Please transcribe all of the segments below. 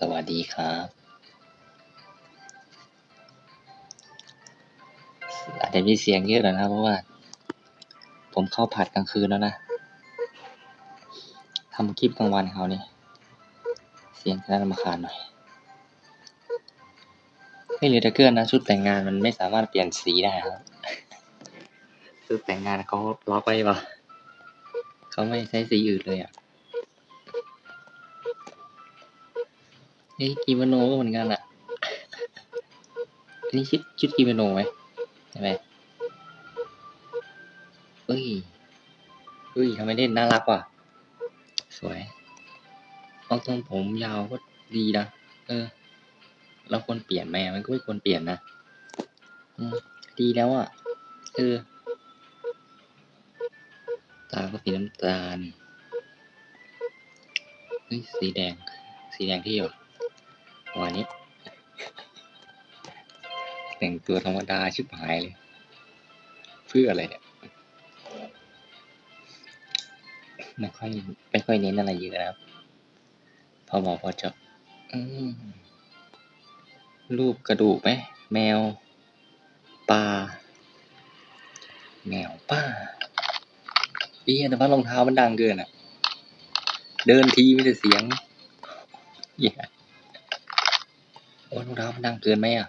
สวัสดีครับอาจจะมีเสียงเยอะหน่อยนะครับ เพราะว่า ผมเข้าผัดกลางคืนแล้วนะทำคลิปกลางวันเขานี่เสียงจะน่ารำคาญหน่อยไม่เหลือต่เกินนะ ชุดแต่งงานมันไม่สามารถเปลี่ยนสีได้ครับชุดแต่งงานเขาล็อกไว้ปะเขาไม่ใช้สีอื่นเลยอะ เฮ้กิโมโนก็เหมือนกันอะ อันนี้ชุดชุดกิโมโนไหมใช่ไหมเฮ้ยเฮ้ยทำไมเล่นน่ารักว่ะ สวยเอาทรงผมยาวก็ดีนะ เออ เราควรเปลี่ยนไหมมันก็ไม่ควรเปลี่ยนนะอืมดีแล้วอะ เออ ตาก็สีน้ำตาลเฮ้ยสีแดง สีแดงที่อยู่ วันนี้ แต่งตัวธรรมดาชิบหายเลย เพื่ออะไรเนี่ยไม่ค่อยไม่ค่อยเน้นอะไรเยอะนะครับ พอบอกพอจบอรูปกระดูกไหมแมวปลาแมวป้าเอี้ยแต่ว่ารองเท้ามันดังเกินอะ เดินทีไม่ได้เสียงเหี้ย โอ้ยรองเท้ามันดังเกินไหมอะ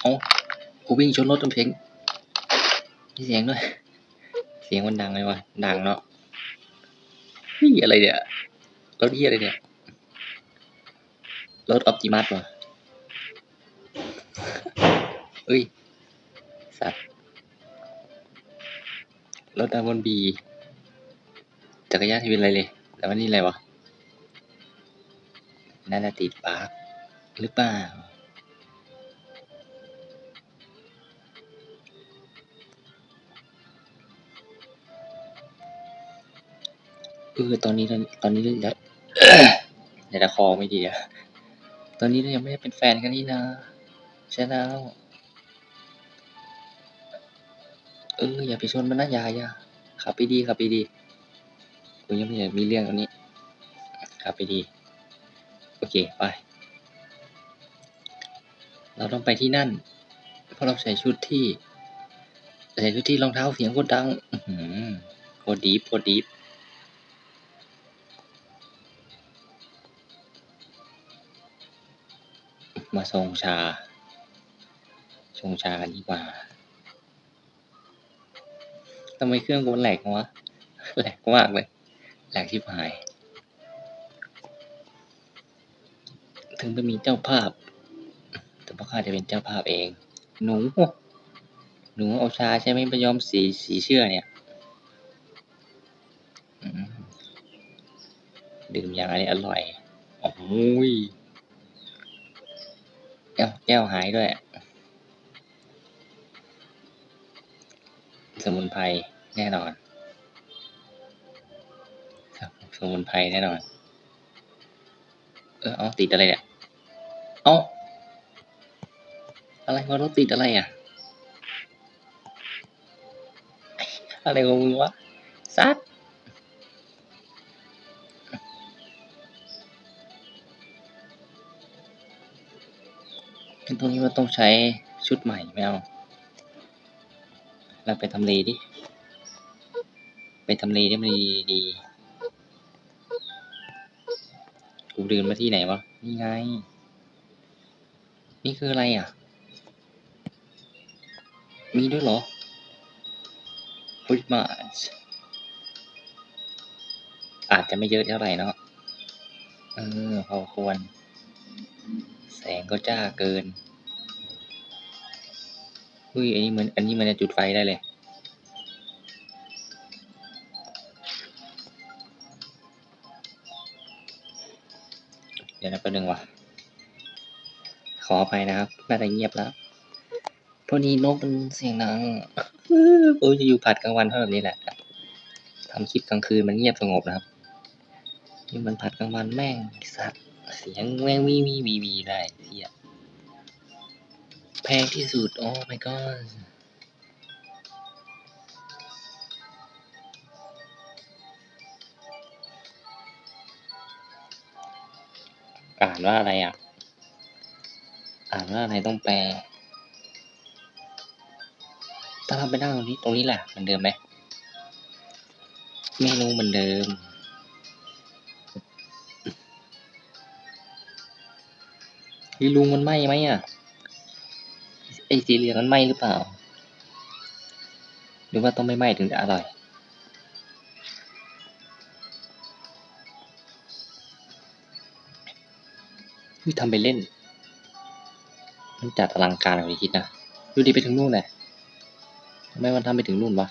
เอากูวิ่งชนรถต้นเพลงมีเสียงด้วย เสียงมันดังเลยวะดังเนาะเฮ้ยอะไรเนี่ยรถเฮียอะไรเนี่ยรถออปติมัสวะเฮ้ย สัตว์รถดาวบนบี จักรยานที่เป็นอะไรเลย แต่ว่านี่อะไรวะ น่าจะติดปาร์คหรือเปล่า เออตอนนี้ตอนนี้เดี๋ยวเดี๋ยวคอไม่ดีอะตอนนี้เรายังไม่ได้เป็นแฟนกันนี่นะใช่แล้ว เอออย่าไปชนมันนะอยาอย่าขับไปดีขับไปดีกูยังไม่อยากมีเรื่องตรงนี้ขับไปดี โอเค ไป เราต้องไปที่นั่น เพราะเราใส่ชุดที่ ใส่ชุดที่รองเท้าเสียงโคตรดังอื้อหือโคตรดีฟโคตรดีฟมาชงชา ชงชากันดีกว่าทำไมเครื่องกูแหลกวะแหลกมากเลยแหลกชิบหาย ถึงจะมีเจ้าภาพ แต่พ่อข้าจะเป็นเจ้าภาพเอง หนู หนูเอาชาใช่ไหมไปยอมสีสีเชื่อเนี่ยดื่มอย่างอันนี้อร่อย โอ้ยแก้วแก้วหายด้วย สมุนไพรแน่นอน สมุนไพรแน่นอน เออเอาติดอะไรเนี่ย อะไรวะรถติดอะไรอะ อะไรของมึงวะซัดตรงนี้มันต้องใช้ชุดใหม่ไม่เอาเราไปทำเลดิ ไปทำเลได้มันดีดีกูเดินมาที่ไหนวะ นี่ไง นี่คืออะไรอะ มีด้วยเหรอฟุตมาอาจจะไม่เยอะเท่าไหร่เนาะ เออ พอควร แสงก็จ้าเกินอุ้ย อันนี้เหมือนอันนี้มันจะจุดไฟได้เลย เดี๋ยวนะแป๊บนึงว่ะ ขออภัยนะครับ น่าจะเงียบแล้ว พอดีนกมันเสียงดังโอ้จะอยู่ผัดกลางวันเท่าแบบนี้แหละทำคลิปกลางคืนมันเงียบสงบนะครับนี่มันผัดกลางวันแม่งสัตว์เสียงแม่งวีวีวีวีได้เสียแพงที่สุดโอ้ my god อ่านว่าอะไรอะ อ่านว่าอะไรต้องแปล ถ้าเราไปนั่งตรงนี้ตรงนี้แหละเหมือนเดิมไหมเมนูเหมือนเดิมพี่ลุงมันไหมไหมอะ ไอสีเหลืองมันไหมหรือเปล่า หรือว่าต้องไม่ไหมถึงจะอร่อยพี่ทำไปเล่น มันจัดอลังการกว่าที่คิดนะ ดูดีไปถึงนู่นแหละ ทำไมมันทำไปถึงนู่นวะ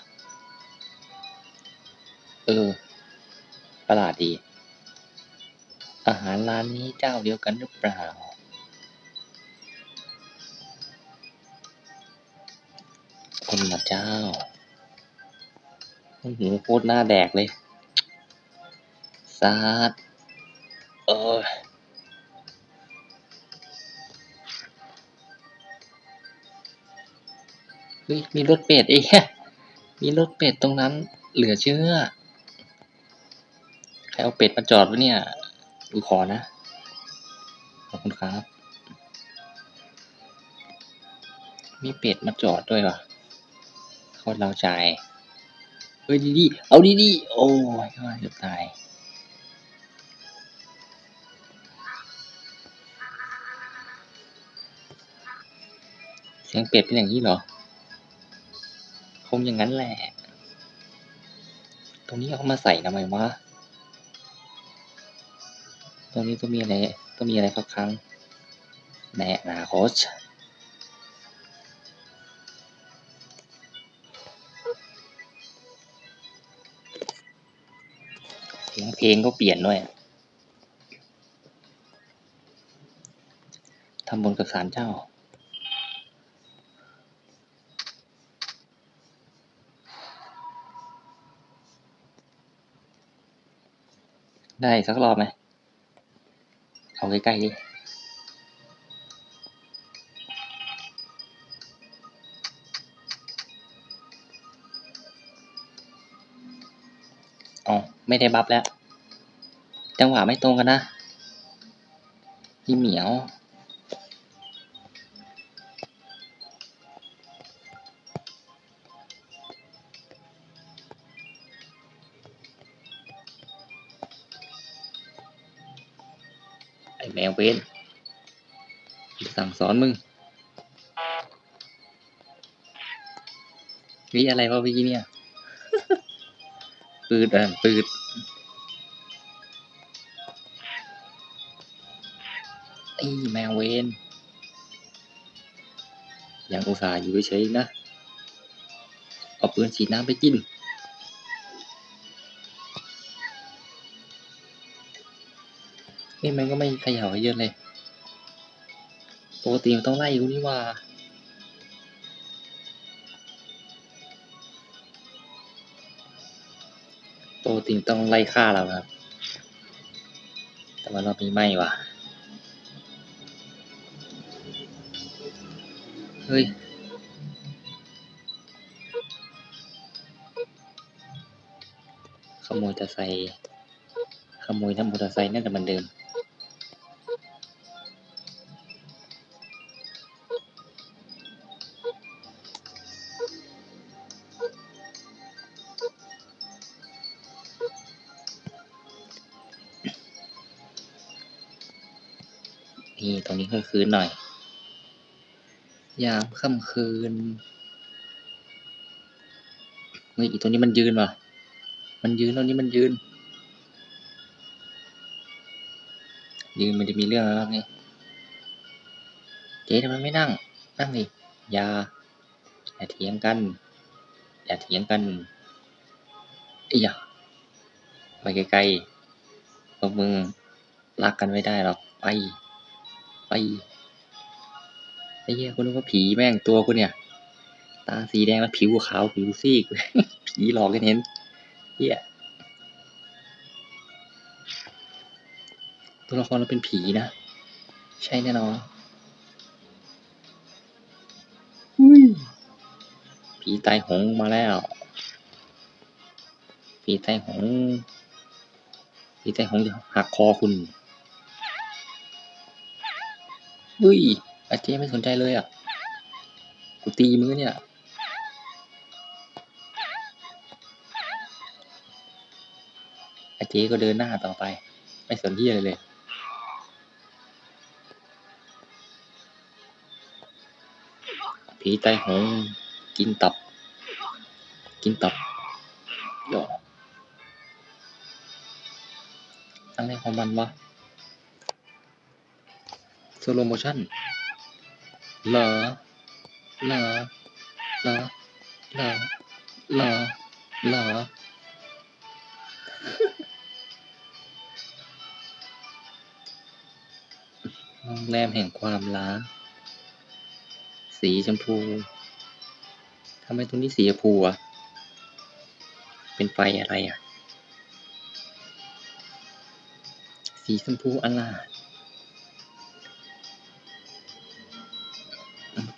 เออ ประหลาดดี อาหารร้านนี้เจ้าเดียวกันหรือเปล่า คนละเจ้าโอ้โหโคตรหน้าแดกเลยซาดเออ ฮ้ยมีรถเป็ดเองมีรถเป็ดตรงนั้น เหลือเชื่อ ใครเอาเป็ดมาจอดวะเนี่ยดูขอนะ ขอบคุณครับ มีเป็ดมาจอดด้วยวะโคตรเราใจเฮ้ยดีๆเอาดีๆโอ้ยว่าจะตายเสียงเป็ดเป็นอย่างนี้เหรอ งอย่างนั้นแหละ ตรงนี้เอามาใส่ทำไมวะ ตรงนี้ต้องมีอะไรต้องมีอะไรสักครั้งในอนาคตเสียงเพลงก็เปลี่ยนด้วยทำบนกับศาลเจ้า ได้สักรอบไหมเอาใกล้ๆดิอ๋อไม่ได้บัฟแล้ว จังหวะไม่ตรงกันนะพี่เหมียว แมวเวนสั่งสอนมึงวิอะไรวะวิเนี่ย ปืดอะปืดไอ้แมวเวนยังอุตส่าห์อยู่เฉยๆนะ เอาปืนฉีดน้ำไปกิน นี่มันก็ไม่เขย่าเยอะเลยปกติมันต้องไล่กูนี่ว่าปกติต้องไล่ฆ่าเราครับ แต่ว่าเรามีไม่ว่ะ เฮ้ยขโมยมอเตอร์ไซขโมยน้ำมอเตอร์ไซค์น่าจะเหมือนเดิม นี่ตรงนี้คือยคืนหน่อย ยามค่ำคืนเฮ้ยอีตัวนี้มันยืนว่ะ มันยืนตัวนี้มันยืน ยืนมันจะมีเรื่องแล้วไงเจ๊ทำไมไม่นั่ง นั่งดิอย่าอย่าเถียงกัน อย่าเถียงกันไอ้ยะไปไกลๆพวกมึงรักกันไม่ได้หรอก ไป ไปไอ้เหี้ยกูนึกว่าผีแม่งตัวกูเนี่ย ตาสีแดงแล้วผิวขาวผิวซีก ผีหลอกกันเห็นเหี้ยตัวละครเราเป็นผีนะ ใช่แน่นอนผีตายหงมาแล้ว ผีตายหงผีตายหงจะหักคอคุณ เฮ้ยอาเจไม่สนใจเลยอะ กูตีมือเนี่ย อาเจก็เดินหน้าต่อไป ไม่สนที่อะไรเลย ผีไตหงกินตับ กินตับยออะไรของมันวะ สโลโมชั่นเหรอเหรอเหรอเหรอเหรอเหรอโรงแรมแห่งความล้า สีชมพูทำไมตรงนี้สีชมพูอะ เป็นไฟอะไรอะ สีชมพูอลาม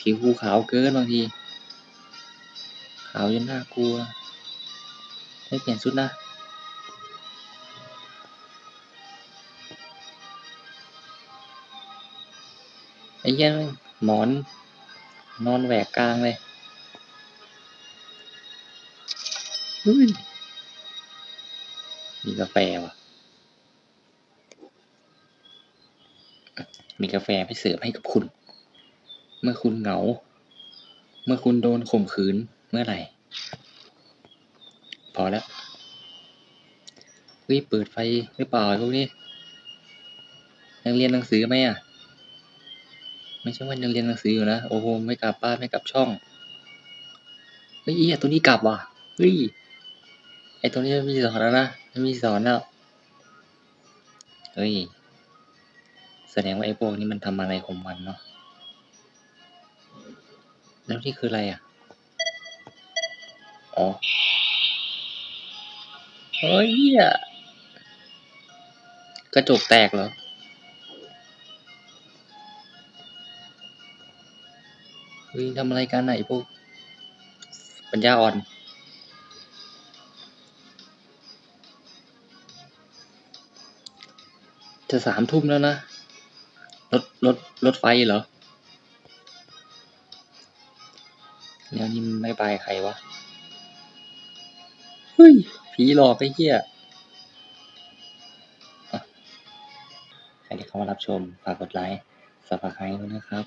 ผิวภูเขาเกินบางที ขาวจนน่ากลัวไม่เปลี่ยนชุดนะไอ้เหี้ยแม่งหมอน นอนแหวกกลางเลยเฮ้ยมีกาแฟว่ะ มีกาแฟไปเสิร์ฟให้กับคุณ เมื่อคุณเหงา เมื่อคุณโดนข่มขืนเมื่อไหร่ พอแล้วเฮ้ยเปิดไฟหรือเปล่าไอ้พวกนี้ยังเรียนหนังสือไหมอะ ไม่ใช่ว่ายังเรียนหนังสืออยู่นะ โอ้โห ไม่กลับบ้านไม่กลับช่อง เฮ้ยเหี้ตัวนี้กลับว่ะ เฮ้ย ไอตัวนี้ไม่มีสอนแล้วนะไม่มีสอนแล้ว เฮ้ย แสดงว่าไอ้พวกนี้มันทำอะไรของมันเนาะ แล้วนี่คืออะไรอะ อ๋อ เฮ้ยเหี้ยกระจกแตกเหรอ เฮ้ยทำอะไรกันไหนะไอ้พวก ปัญญาอ่อน จะสามทุ่มแล้วนะ รถ รถ รถไฟเหรอ แล้วนี่มันไม่บายใครวะ เฮ้ย ผีหลอกไอ้เหี้ยอะใครที่เข้ามารับชม ฝากกดไลค์สับสไครต์ด้วยนะครับ